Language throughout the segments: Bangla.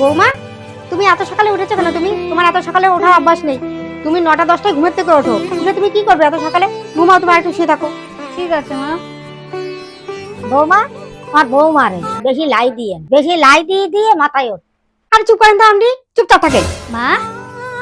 বৌমা তুমি এত সকালে উঠেছো কেন তুমি? তোমার এত সকালে ওঠা অভ্যাস নেই। তুমি নটা দশটায় ঘুমের থেকে ওঠো। উঠে তুমি কি করবে এত সকালে? ঘুমাও তোমার একটু শুয়ে থাকো। ঠিক আছে মা। বৌমা আমার বৌমা রে বেশি লাই দিয়ে বেশি লাই দিয়ে দিয়ে মাথায় ওঠ। আর চুপ করেন তো আপনি চুপচাপ থাকেন। মা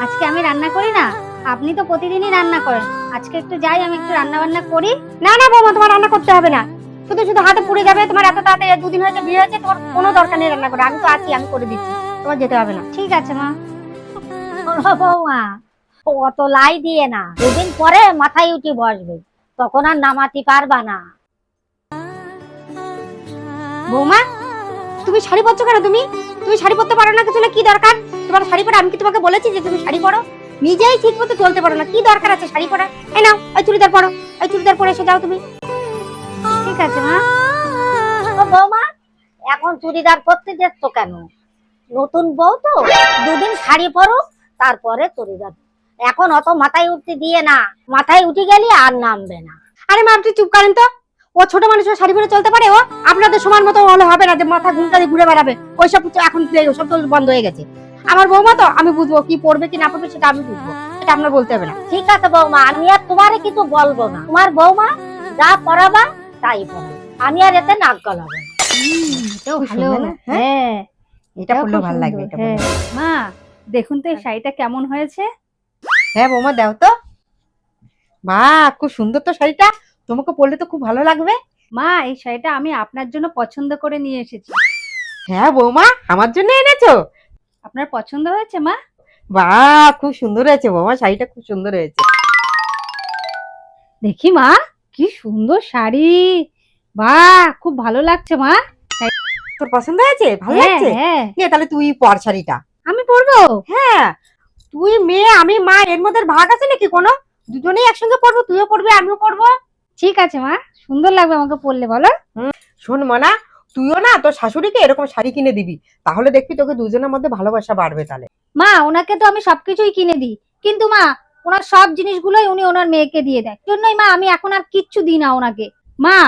আজকে আমি রান্না করি না। আপনি তো প্রতিদিনই রান্না করেন। আজকে একটু যাই আমি একটু রান্না বান্না করি। না না বৌমা তোমার রান্না করতে হবে না। শুধু শুধু হাতে পুড়ে যাবে তোমার এত তাড়াতাড়ি দুদিন হয়েছে বিয়ে হয়েছে তোমার কোনো দরকার নেই রান্না করে আমি তো আছি আমি করে দিচ্ছি। তোমার যেতে হবে না। ঠিক আছে, মা। বৌমা অত লাই দিয়ে না। দুদিন পরে মাথায় উঠে বসবে। তখন আর নামাতে পারবা না। বৌমা, তুমি শাড়ি পরছো কেন তুমি? তুমি শাড়ি পরতে পারো না, কিছু কি দরকার? তোমার শাড়ি পরা, আমি কি তোমাকে বলেছি যে তুমি শাড়ি পরো? নিজেই ঠিক মতো চলতে পারো না। কি দরকার আছে শাড়ি পরা এই নাও, এই চুড়িদার পরো, এই চুড়িদার পরে এসে যাও তুমি। ঠিক আছে, মা। বৌমা, এখন চুড়িদার পরতে যাচ্ছ কেন? নতুন বউ তো দুদিন শাড়ি পরো তারপরে চুড়িদার এখন অত মাথায় উঠতে দিয়ে না মাথায় উঠে গেলে আর নামবে না। আরে মা আপনি চুপ করেন তো। ও ছোট মানুষ ও শাড়ি পরে চলতে পারে ও আপনাদের সমান মতো হলে হবে না যে মাথা ঘুমটা দিয়ে ঘুরে বেড়াবে। ওইসব এখন তো ওসব তো বন্ধ হয়ে গেছে। আমার বৌমা তো আমি বুঝব কি পড়বে কি না পড়বে সেটা আমি বুঝব। এটা আপনার বলতে হবে না। ঠিক আছে বৌমা আমি আর তোমারে কিছু বলব না। তোমার বৌমা যা পড়াবা তাই পড়াবে। আমি আর এতে নাক গলাবো না? হ্যাঁ? হ্যাঁ এটা পড়লেও ভালো লাগবে এটা হ্যাঁ। পরলে। মা দেখুন তো এই শাড়িটা কেমন হয়েছে? হ্যাঁ বৌমা দাও তো। মা খুব সুন্দর তো শাড়িটা। তোমাকে পরলে তো খুব ভালো লাগবে। মা এই শাড়িটা আমি আপনার জন্য পছন্দ করে নিয়ে এসেছি। হ্যাঁ বৌমা আমার জন্য এনেছো? আপনার পছন্দ হয়েছে মা? বাহ খুব সুন্দর হয়েছে বৌমা শাড়িটা খুব সুন্দর হয়েছে। দেখি মা কি সুন্দর শাড়ি। বাহ খুব ভালো লাগছে মা। তোর পছন্দ হয়েছে? ভালো হ্যাঁ লাগছে? হ্যাঁ। নে তাহলে তুই পর শাড়িটা। আমি পরবো? হ্যাঁ। তুই মেয়ে আমি মা এর মধ্যে ভাগ আছে নাকি কোনো? দুজনেই একসঙ্গে পড়ব তুইও পড়বি আমিও পড়ব ঠিক আছে মা। সুন্দর লাগবে আমাকে পরলে বলো। শোন মনা তুইও না তোর শাশুড়িকে এরকম শাড়ি কিনে দিবি। তাহলে দেখবি তোকে দুজনের মধ্যে ভালোবাসা বাড়বে তাহলে। মা ওনাকে তো আমি সবকিছুই কিনে দিই। কিন্তু মা ওনার সব জিনিসগুলোই উনি ওনার মেয়েকে দিয়ে দেয়। জন্যই মা আমি এখন আর কিচ্ছু দিই না ওনাকে। মা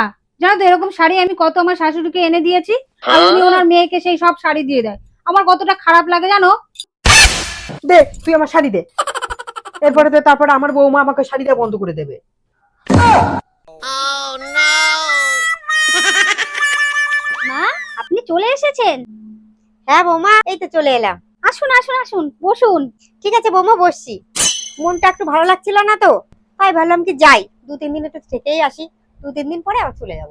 জানো তো এরকম শাড়ি আমি কত আমার শাশুড়িকে এনে দিয়েছি আর উনি ওনার মেয়েকে সেই সব শাড়ি দিয়ে দেয়। আমার কতটা খারাপ লাগে জানো? দে তুই আমার শাড়ি দে। এরপরে তো তারপরে আমার বৌমা আমাকে শাড়ি দেওয়া বন্ধ করে দেবে। মা আপনি চলে এসেছেন? হ্যাঁ বৌমা এই তো চলে এলাম। আসুন আসুন আসুন বসুন। ঠিক আছে বৌমা বসছি। মনটা একটু ভালো লাগছিল না তো? তাই ভাবলাম কি যাই দু তিন দিন একটু থেকেই আসি। দু তিন দিন পরে আবার চলে যাব।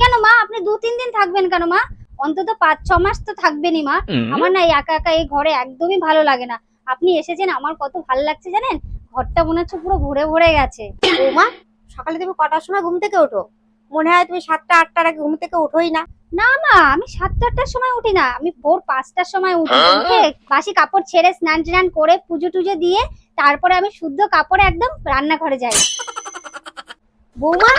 কেন মা? আপনি দু তিন দিন থাকবেন কেন মা? অন্তত পাঁচ ছ মাস তো থাকবেনই মা। আমার না একা একা এই ঘরে একদমই ভালো লাগে না। আপনি এসেছেন আমার কত ভালো লাগছে জানেন? ঘরটা মনে হচ্ছে পুরো ভরে ভরে গেছে। বৌমা সকালে তুমি কটার সময় ঘুম থেকে ওঠো? মনে হয় তুমি সাতটা আটটার আগে ঘুম থেকে উঠোই না। না মা আমি সাতটা আটটার সময় উঠি না। আমি ভোর পাঁচটার সময় উঠি। উঠে বাসি কাপড় ছেড়ে স্নান টান করে পুজো টুজো দিয়ে তারপরে আমি শুদ্ধ কাপড়ে একদম রান্নাঘরে যাই। বৌমা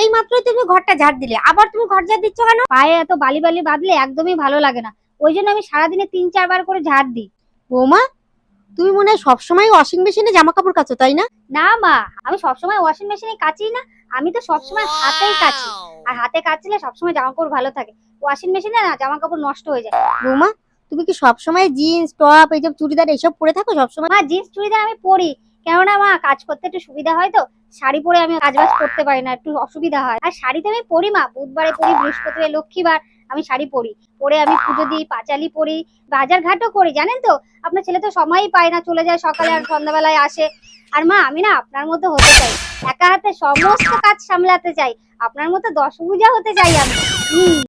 এই মাত্রই তুমি ঘরটা ঝাড় দিলে। আবার তুমি ঘর ঝাড় দিচ্ছ কেন? পায়ে এত বালি বালি বাঁধলে একদমই ভালো লাগে না। ওই জন্য আমি সারাদিনে তিন চারবার করে ঝাড় দিই। বৌমা তুমি মনে হয় সবসময় ওয়াশিং মেশিনে জামা কাপড় কাচো তাই না? না মা আমি সবসময় ওয়াশিং মেশিনে কাচি না। আমি তো সবসময় হাতেই কাচি। আর হাতে কাচলে সবসময় জামা কাপড় ভালো থাকে। ওয়াশিং মেশিনে না জামা কাপড় নষ্ট হয়ে যায়। বৌমা তুমি কি সবসময় জিন্স টপ এইসব চুড়িদার এইসব পরে থাকো সবসময়? মা জিন্স চুড়িদার আমি পরি। কেননা মা, কাজ করতে একটু সুবিধা হয় তো, শাড়ি পরে আমি কাজ বাজ করতে পারি না, একটু অসুবিধা হয়। আর শাড়িতে আমি পরি মা, বুধবারে পরি, বৃহস্পতিবার, লক্ষ্মীবার আমি শাড়ি পরি। পরে আমি পুজো দিই, পাঁচালি পরি বাজার ঘাটও করি, জানেন তো? আপনার ছেলে তো সময়ই পায় না, চলে যায় সকালে আর সন্ধ্যাবেলায় আসে। আর মা, আমি না আপনার মতো হতে চাই, একা হাতে সমস্ত কাজ সামলাতে চাই, আপনার মতো দশ পূজা হতে চাই আমি।